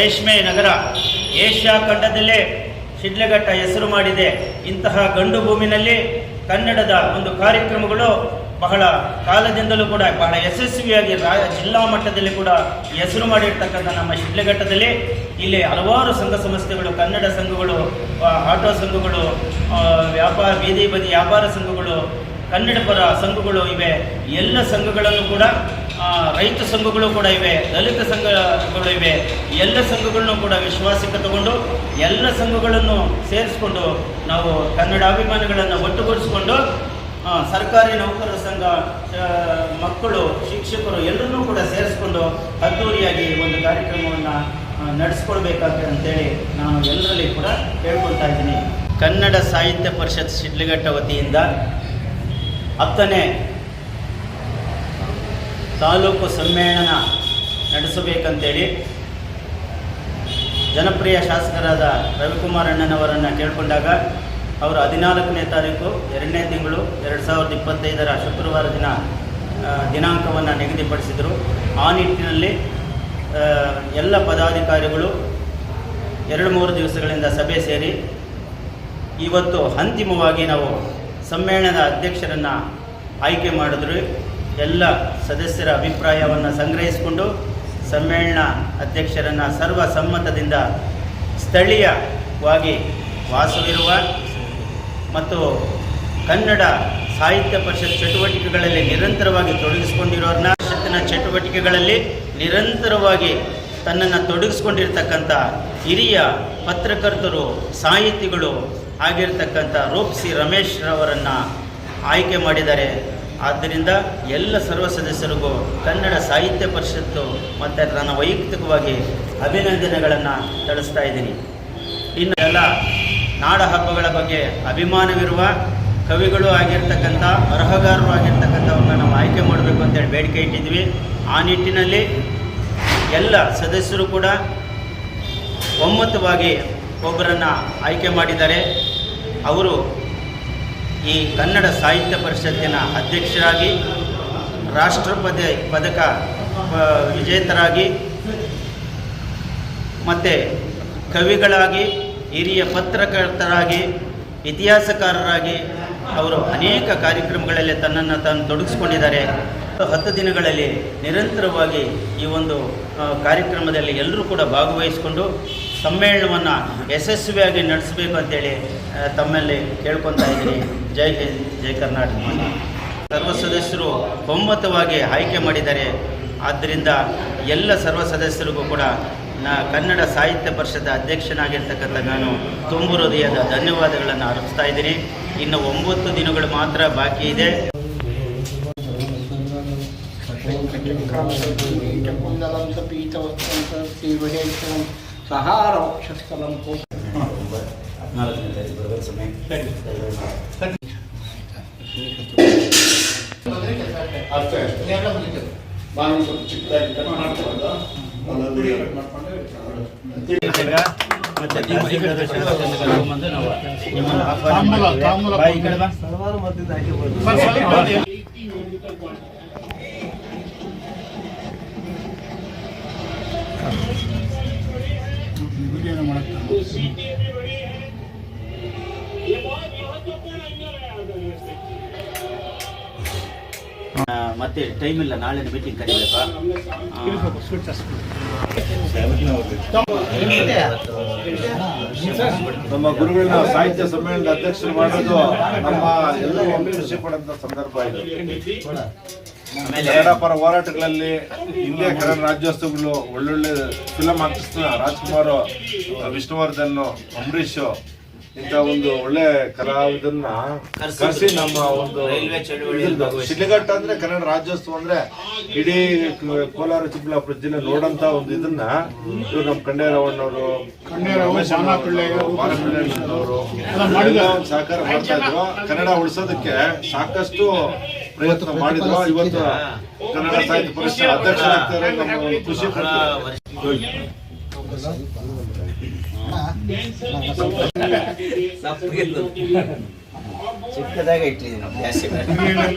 ರೇಷ್ಮೆ ನಗರ. ಏಷ್ಯಾ ಖಂಡದಲ್ಲೇ ಶಿಡ್ಲಘಟ್ಟ ಹೆಸರು ಮಾಡಿದೆ. ಇಂತಹ ಗಂಡು ಭೂಮಿನಲ್ಲಿ ಕನ್ನಡದ ಒಂದು ಕಾರ್ಯಕ್ರಮಗಳು ಬಹಳ ಕಾಲದಿಂದಲೂ ಕೂಡ ಬಹಳ ಯಶಸ್ವಿಯಾಗಿ ರಾ, ಜಿಲ್ಲಾ ಮಟ್ಟದಲ್ಲಿ ಕೂಡ ಹೆಸರು ಮಾಡಿರ್ತಕ್ಕಂಥ ನಮ್ಮ ಶಿಡ್ಲಘಟ್ಟದಲ್ಲಿ ಇಲ್ಲಿ ಹಲವಾರು ಸಂಘ ಸಂಸ್ಥೆಗಳು, ಕನ್ನಡ ಸಂಘಗಳು ಆಟೋ ಸಂಘಗಳು ವ್ಯಾಪಾರ ಬೀದಿ ಬದಿ ವ್ಯಾಪಾರ ಸಂಘಗಳು ಕನ್ನಡ ಪರ ಸಂಘಗಳು ಇವೆ, ಎಲ್ಲ ಸಂಘಗಳನ್ನು ಕೂಡ ರೈತ ಸಂಘಗಳು ಕೂಡ ಇವೆ, ದಲಿತ ಸಂಘಗಳು ಇವೆ, ಎಲ್ಲ ಸಂಘಗಳನ್ನು ಕೂಡ ವಿಶ್ವಾಸಕ್ಕೆ ತಗೊಂಡು, ಎಲ್ಲ ಸಂಘಗಳನ್ನು ಸೇರಿಸ್ಕೊಂಡು ನಾವು ಕನ್ನಡ ಅಭಿಮಾನಿಗಳನ್ನು ಒಟ್ಟುಗೂಡಿಸಿಕೊಂಡು ಸರ್ಕಾರಿ ನೌಕರರ ಸಂಘ ಮಕ್ಕಳು, ಶಿಕ್ಷಕರು ಎಲ್ಲರನ್ನೂ ಕೂಡ ಸೇರಿಸ್ಕೊಂಡು ಅದ್ದೂರಿಯಾಗಿ ಒಂದು ಕಾರ್ಯಕ್ರಮವನ್ನು ನಡೆಸ್ಕೊಳ್ಬೇಕಾಗ್ತದೆ ಅಂತೇಳಿ ನಾನು ಎಲ್ಲರಲ್ಲಿ ಕೂಡ ಕೇಳ್ಕೊಳ್ತಾ ಇದ್ದೀನಿ. ಕನ್ನಡ ಸಾಹಿತ್ಯ ಪರಿಷತ್ ಶಿಡ್ಲಘಟ್ಟ ವತಿಯಿಂದ ಹತ್ತನೇ ತಾಲೂಕು ಸಮ್ಮೇಳನ ನಡೆಸಬೇಕಂತೇಳಿ ಜನಪ್ರಿಯ ಶಾಸಕರಾದ ರವಿಕುಮಾರ್ ಅಣ್ಣನವರನ್ನು ಕೇಳಿಕೊಂಡಾಗ ಅವರು ಹದಿನಾಲ್ಕನೇ ತಾರೀಕು, ಎರಡನೇ ತಿಂಗಳು, ಎರಡು ಸಾವಿರದ ಇಪ್ಪತ್ತೈದರ ಶುಕ್ರವಾರ ದಿನ ದಿನಾಂಕವನ್ನು ನಿಗದಿಪಡಿಸಿದರು. ಆ ನಿಟ್ಟಿನಲ್ಲಿ ಎಲ್ಲ ಪದಾಧಿಕಾರಿಗಳು ಎರಡು ಮೂರು ದಿವಸಗಳಿಂದ ಸಭೆ ಸೇರಿ ಇವತ್ತು ಅಂತಿಮವಾಗಿ ನಾವು ಸಮ್ಮೇಳನದ ಅಧ್ಯಕ್ಷರನ್ನು ಆಯ್ಕೆ ಮಾಡಿದ್ರು. ಎಲ್ಲ ಸದಸ್ಯರ ಅಭಿಪ್ರಾಯವನ್ನು ಸಂಗ್ರಹಿಸಿಕೊಂಡು ಸಮ್ಮೇಳನ ಅಧ್ಯಕ್ಷರನ್ನು ಸರ್ವಸಮ್ಮತದಿಂದ ಸ್ಥಳೀಯವಾಗಿ ವಾಸವಿರುವ ಮತ್ತು ಕನ್ನಡ ಸಾಹಿತ್ಯ ಪರಿಷತ್ ಚಟುವಟಿಕೆಗಳಲ್ಲಿ ನಿರಂತರವಾಗಿ ತೊಡಗಿಸಿಕೊಂಡಿರೋರನ್ನ ಪರಿಷತ್ತಿನ ಚಟುವಟಿಕೆಗಳಲ್ಲಿ ನಿರಂತರವಾಗಿ ತನ್ನನ್ನು ತೊಡಗಿಸ್ಕೊಂಡಿರ್ತಕ್ಕಂಥ ಹಿರಿಯ ಪತ್ರಕರ್ತರು, ಸಾಹಿತಿಗಳು ಆಗಿರ್ತಕ್ಕಂಥ ರೂಪ್ಸಿ ರಮೇಶ್ ರವರನ್ನು ಆಯ್ಕೆ ಮಾಡಿದ್ದಾರೆ. ಆದ್ದರಿಂದ ಎಲ್ಲ ಸರ್ವ ಸದಸ್ಯರಿಗೂ ಕನ್ನಡ ಸಾಹಿತ್ಯ ಪರಿಷತ್ತು ಮತ್ತು ನನ್ನ ವೈಯಕ್ತಿಕವಾಗಿ ಅಭಿನಂದನೆಗಳನ್ನು ತಿಳಿಸ್ತಾ ಇದ್ದೀನಿ. ಇನ್ನು ಎಲ್ಲ ನಾಡ ಹಬ್ಬಗಳ ಬಗ್ಗೆ ಅಭಿಮಾನವಿರುವ ಕವಿಗಳು ಆಗಿರ್ತಕ್ಕಂಥ ಅರ್ಹಗಾರರು ಆಗಿರ್ತಕ್ಕಂಥವ್ರನ್ನ ನಾವು ಆಯ್ಕೆ ಮಾಡಬೇಕು ಅಂತೇಳಿ ಬೇಡಿಕೆ ಇಟ್ಟಿದ್ವಿ. ಆ ನಿಟ್ಟಿನಲ್ಲಿ ಎಲ್ಲ ಸದಸ್ಯರು ಕೂಡ ಒಮ್ಮತವಾಗಿ ಒಬ್ಬರನ್ನು ಆಯ್ಕೆ ಮಾಡಿದ್ದಾರೆ. ಅವರು ಈ ಕನ್ನಡ ಸಾಹಿತ್ಯ ಪರಿಷತ್ತಿನ ಅಧ್ಯಕ್ಷರಾಗಿ, ರಾಷ್ಟ್ರಪತಿ ಪದಕ ವಿಜೇತರಾಗಿ, ಮತ್ತು ಕವಿಗಳಾಗಿ, ಹಿರಿಯ ಪತ್ರಕರ್ತರಾಗಿ, ಇತಿಹಾಸಕಾರರಾಗಿ ಅವರು ಅನೇಕ ಕಾರ್ಯಕ್ರಮಗಳಲ್ಲಿ ತನ್ನನ್ನು ತಾನು ತೊಡಗಿಸ್ಕೊಂಡಿದ್ದಾರೆ. ಹತ್ತು ದಿನಗಳಲ್ಲಿ ನಿರಂತರವಾಗಿ ಈ ಒಂದು ಕಾರ್ಯಕ್ರಮದಲ್ಲಿ ಎಲ್ಲರೂ ಕೂಡ ಭಾಗವಹಿಸಿಕೊಂಡು ಸಮ್ಮೇಳನವನ್ನು ಯಶಸ್ವಿಯಾಗಿ ನಡೆಸಬೇಕು ಅಂತೇಳಿ ತಮ್ಮಲ್ಲಿ ಕೇಳ್ಕೊತಾ ಇದ್ದೀನಿ. ಜೈ ಹಿಂದ್, ಜೈ ಕರ್ನಾಟಕ. ಸರ್ವ ಸದಸ್ಯರು ಒಮ್ಮತವಾಗಿ ಆಯ್ಕೆ ಮಾಡಿದ್ದಾರೆ. ಆದ್ದರಿಂದ ಎಲ್ಲ ಸರ್ವ ಸದಸ್ಯರಿಗೂ ಕೂಡ ನಾ ಕನ್ನಡ ಸಾಹಿತ್ಯ ಪರಿಷತ್ ಅಧ್ಯಕ್ಷನಾಗಿರ್ತಕ್ಕಂಥ ನಾನು ತುಂಬು ಹೃದಯದ ಧನ್ಯವಾದಗಳನ್ನು ಅರ್ಪಿಸ್ತಾ ಇದ್ದೀನಿ. ಇನ್ನು ಒಂಬತ್ತು ದಿನಗಳು ಮಾತ್ರ ಬಾಕಿ ಇದೆ. ಪೀತವಸ್ತಂ ಶ್ರೀವಡೇಶ್ವರಂ ಸಹಾರೋಕ್ಷಸ್ಥಲಂ ಬಾ. ಆ, ಮತ್ತೆ ಟೈಮ್ ಇಲ್ಲ ನಾಳೆ ಮೀಟಿಂಗ್ ಕರಿಬೇಕಾ? ನಮ್ಮ ಗುರುಗಳನ್ನ ಸಾಹಿತ್ಯ ಸಮ್ಮೇಳನದ ಅಧ್ಯಕ್ಷರು ಮಾಡೋದು ನಮ್ಮ ಎಲ್ಲರೂ ಒಮ್ಮೆ ಖುಷಿ ಪಡಂತ ಸಂದರ್ಭ ಇದೆ. ಕನ್ನಡ ಪರ ಹೋರಾಟಗಳಲ್ಲಿ ಹಿಂದೆ ಕನ್ನಡ ರಾಜ್ಯೋತ್ಸವಗಳು ಒಳ್ಳೊಳ್ಳೆ ಫಿಲಮ್ ಆರ್ಟಿಸ್ಟ್ ರಾಜ್ಕುಮಾರ್ ವಿಷ್ಣುವರ್ಧನ್ ಅಂಬರೀಶ್ ಇಂಥ ಒಂದು ಒಳ್ಳೆ ಕಲಾವಿದನ್ನ ಕರೆಸಿ ನಮ್ಮ ಒಂದು ಶಿಡ್ಲಘಟ್ಟ ಅಂದ್ರೆ ಕನ್ನಡ ರಾಜ್ಯೋತ್ಸವ ಅಂದ್ರೆ ಇಡೀ ಕ- ಕೋಲಾರ ಚಿಕ್ಕಬಳ್ಳಾಪುರ ಜಿಲ್ಲೆ ನೋಡಂತ ಒಂದು ಇದನ್ನ ಇವ್ರು ನಮ್ಮ ಕಂಡೇರವಣ್ಣವರು ಒಂದು ಸಹಕಾರ ಮಾಡ್ತಾ ಇದ್ರು. ಕನ್ನಡ ಉಳಿಸೋದಕ್ಕೆ ಸಾಕಷ್ಟು ಪ್ರಯತ್ನ ಮಾಡಿದ್ರು. ಇವತ್ತು ಕನ್ನಡ ಸಾಹಿತ್ಯ ಪರಿಷತ್ ಅಧ್ಯಕ್ಷರಾಗ್ತಾರೆ ನಮ್ಮ ಖುಷಿ ಚಿಕ್ಕದಾಗೆ ಇಟ್ಟಿದ್ದೀನಿ ಜಾಸ್ತಿ.